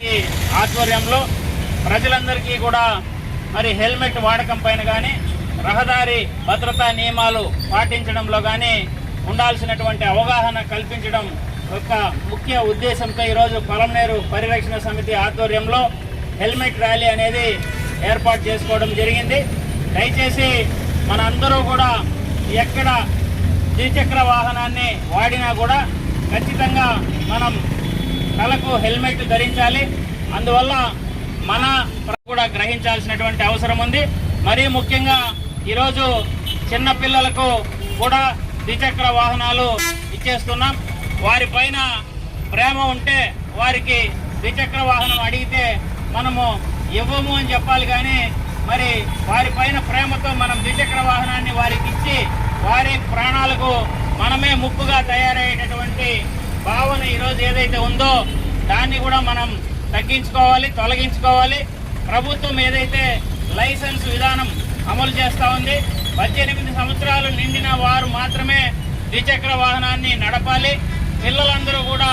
ఈ ఆధ్వర్యంలో ప్రజలందరికీ కూడా మరి హెల్మెట్ వాడకం పైన కానీ రహదారి భద్రతా నియమాలు పాటించడంలో కానీ ఉండాల్సినటువంటి అవగాహన కల్పించడం యొక్క ముఖ్య ఉద్దేశంతో ఈరోజు పొలంనేరు పరిరక్షణ సమితి ఆధ్వర్యంలో హెల్మెట్ ర్యాలీ అనేది ఏర్పాటు చేసుకోవడం జరిగింది. దయచేసి మనందరూ కూడా ఎక్కడ ద్విచక్ర వాహనాన్ని వాడినా కూడా ఖచ్చితంగా మనం తలకు హెల్మెట్ ధరించాలి. అందువల్ల మన కూడా గ్రహించాల్సినటువంటి అవసరం ఉంది. మరీ ముఖ్యంగా ఈరోజు చిన్నపిల్లలకు కూడా ద్విచక్ర వాహనాలు ఇచ్చేస్తున్నాం. వారిపైన ప్రేమ ఉంటే వారికి ద్విచక్ర వాహనం అడిగితే మనము ఇవ్వము అని చెప్పాలి కానీ మరి వారిపైన ప్రేమతో మనం ద్విచక్ర వాహనాన్ని వారికి ఇచ్చి వారి ప్రాణాలకు మనమే ముప్పుగా తయారు భావన ఈరోజు ఏదైతే ఉందో దాన్ని కూడా మనం తగ్గించుకోవాలి తొలగించుకోవాలి. ప్రభుత్వం ఏదైతే లైసెన్స్ విధానం అమలు చేస్తూ ఉంది పద్దెనిమిది సంవత్సరాలు నిండిన వారు మాత్రమే ద్విచక్ర వాహనాన్ని నడపాలి. పిల్లలందరూ కూడా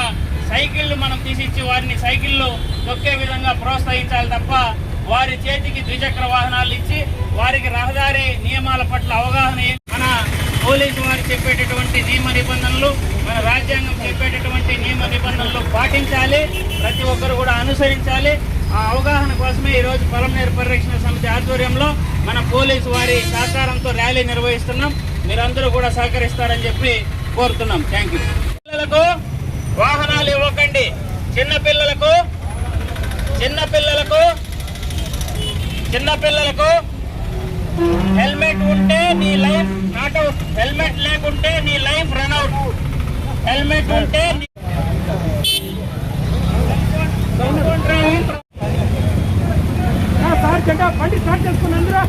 సైకిళ్ళు మనం తీసిచ్చి వారిని సైకిళ్ళు తొక్కే విధంగా ప్రోత్సహించాలి తప్ప వారి చేతికి ద్విచక్ర వాహనాలు ఇచ్చి వారికి రహదారి నియమాల పట్ల అవగాహన మన పోలీసు చెప్పేటటువంటి నియమ నిబంధనలు. మన రాజ్యాంగం చెప్పేటటువంటి నియమ నిబంధనలు పాటించాలి. ప్రతి ఒక్కరు కూడా అనుసరించాలి. ఆ అవగాహన కోసమే ఈరోజు పొలంనేరు పరిరక్షణ సమితి ఆధ్వర్యంలో మన పోలీసు వారి సహకారంతో ర్యాలీ నిర్వహిస్తున్నాం. మీరందరూ కూడా సహకరిస్తారని చెప్పి కోరుతున్నాం. థ్యాంక్ యూ పిల్లలకు వాహనాలు ఇవ్వకండి. చిన్న పిల్లలకు చిన్న పిల్లలకు హెల్మెట్ ఉంటే నీ లైఫ్ నాట్ అవుట్ హెల్మెట్ లేకుంటే నీ లైఫ్ రన్ అవుట్ హెల్మెట్ ఉంటే సార్ చెడ్డా బండి స్టార్ట్ చేసుకుని అందరూ.